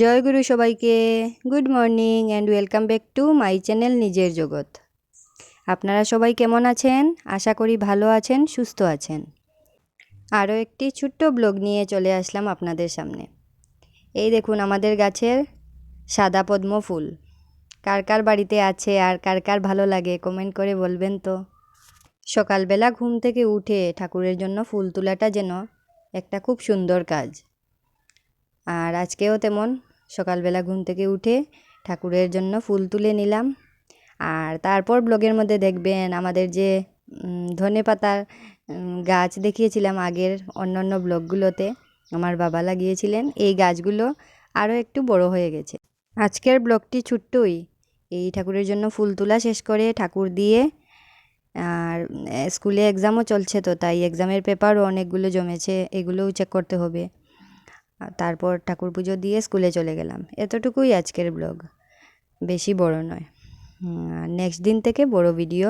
জয় গুরু সবাইকে। Good morning and welcome back to my channel নিজের জগৎ। আপনারা সবাই কেমন আছেন? আশা করি ভালো আছেন, সুস্থ আছেন। আরও একটি ছোট্ট ব্লগ নিয়ে চলে আসলাম আপনাদের সামনে। এই দেখুন আমাদের গাছের সাদা পদ্ম ফুল। কার কার বাড়িতে আছে আর কার কার ভালো লাগে কমেন্ট করে বলবেন তো। সকালবেলা ঘুম থেকে উঠে ঠাকুরের জন্য ফুল তোলাটা যেন একটা খুব সুন্দর কাজ। আর আজকেও তেমন সকালবেলা ঘুম থেকে উঠে ঠাকুরের জন্য ফুল তুলে নিলাম। আর তারপর ব্লগের মধ্যে দেখবেন আমাদের যে ধনে পাতার গাছ দেখিয়েছিলাম আগের অন্যান্য ব্লগগুলোতে, আমার বাবা লাগিয়েছিলেন। এই গাছগুলো আরও একটু বড় হয়ে গেছে। আজকের ব্লগটি ছোট্টই। এই ঠাকুরের জন্য ফুল তোলা শেষ করে ঠাকুর দিয়ে, আর স্কুলে এক্সামও চলছে তো, তাই এক্সামের পেপারও অনেকগুলো জমেছে, এগুলোও চেক করতে হবে। তারপর ঠাকুর পুজো দিয়ে স্কুলে চলে গেলাম। এতটুকুই আজকের ব্লগ। বেশি বড় নয়। নেক্সট দিন থেকে বড় ভিডিও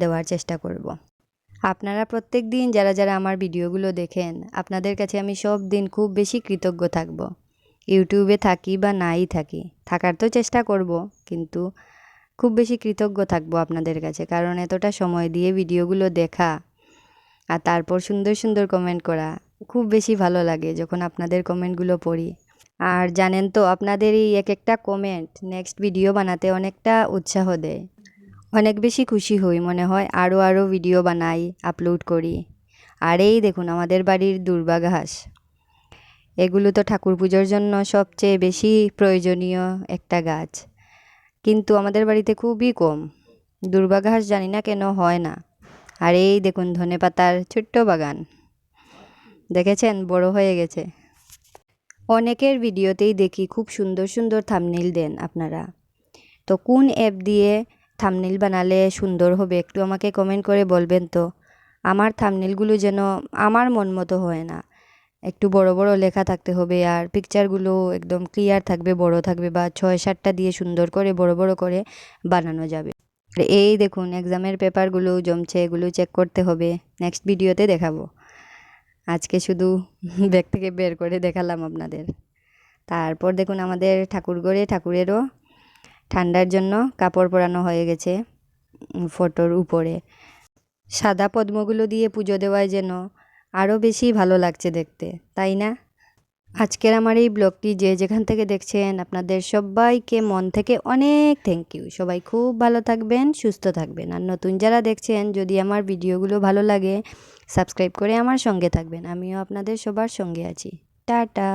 দেওয়ার চেষ্টা করব। আপনারা প্রত্যেক দিন যারা যারা আমার ভিডিওগুলো দেখেন, আপনাদের কাছে আমি সব দিন খুব বেশি কৃতজ্ঞ থাকব। ইউটিউবে থাকি বা নাই থাকি, থাকার তো চেষ্টা করব, কিন্তু খুব বেশি কৃতজ্ঞ থাকব আপনাদের কাছে, কারণ এতটা সময় দিয়ে ভিডিওগুলো দেখা, আর তারপর সুন্দর সুন্দর কমেন্ট করা খুব বেশি ভালো লাগে যখন আপনাদের কমেন্টগুলো পড়ি। আর জানেন তো আপনাদের এই এক একটা কমেন্ট নেক্সট ভিডিও বানাতে অনেকটা উৎসাহ দেয়। অনেক বেশি খুশি হই, মনে হয় আরও আরও ভিডিও বানাই আপলোড করি। আর এই দেখুন, আমাদের বাড়ির দুর্বা ঘাস। এগুলো তো ঠাকুর পুজোর জন্য সবচেয়ে বেশি প্রয়োজনীয় একটা গাছ। কিন্তু আমাদের বাড়িতে খুবই কম। দুর্বা ঘাস জানি না কেন হয় না। আর এই দেখুন ধনে পাতার ছোট্ট বাগান। দেখেছেন? বড় হয়ে গেছে। অনেকের ভিডিওতেই দেখি খুব সুন্দর সুন্দর থামনিল দেন আপনারা। তো কোন অ্যাপ দিয়ে থামনিল বানালে সুন্দর হবে একটু আমাকে কমেন্ট করে বলবেন তো। আমার থামনিলগুলো যেন আমার মন মতো হয় না। একটু বড় বড় লেখা থাকতে হবে আর পিকচারগুলো একদম ক্লিয়ার থাকবে, বড় থাকবে বা ছয় সাতটা দিয়ে সুন্দর করে, বড় বড় করে বানানো যাবে। এই দেখুন এক্সামের পেপারগুলো জমছে, এগুলো চেক করতে হবে। নেক্সট ভিডিওতে দেখাবো। আজকে শুধু ব্যাগ থেকে বের করে দেখালাম আপনাদের। তারপর দেখুন আমাদের ঠাকুরঘরে ঠাকুরেরও ঠান্ডার জন্য কাপড় পরানো হয়ে গেছে ফটোর উপরে। সাদা পদ্মগুলো দিয়ে পুজো দেওয়ায় যেন আরও বেশি ভালো লাগছে দেখতে, তাই না? আজকের আমার এই ব্লগটি যে যেখান থেকে দেখছেন, আপনাদের সবাইকে মন থেকে অনেক থ্যাংক ইউ সবাই খুব ভালো থাকবেন, সুস্থ থাকবেন। আর নতুন যারা দেখছেন, যদি আমার ভিডিওগুলো ভালো লাগে সাবস্ক্রাইব করে আমার সঙ্গে থাকবেন। আমিও আপনাদের সবার সঙ্গে আছি। টাটা।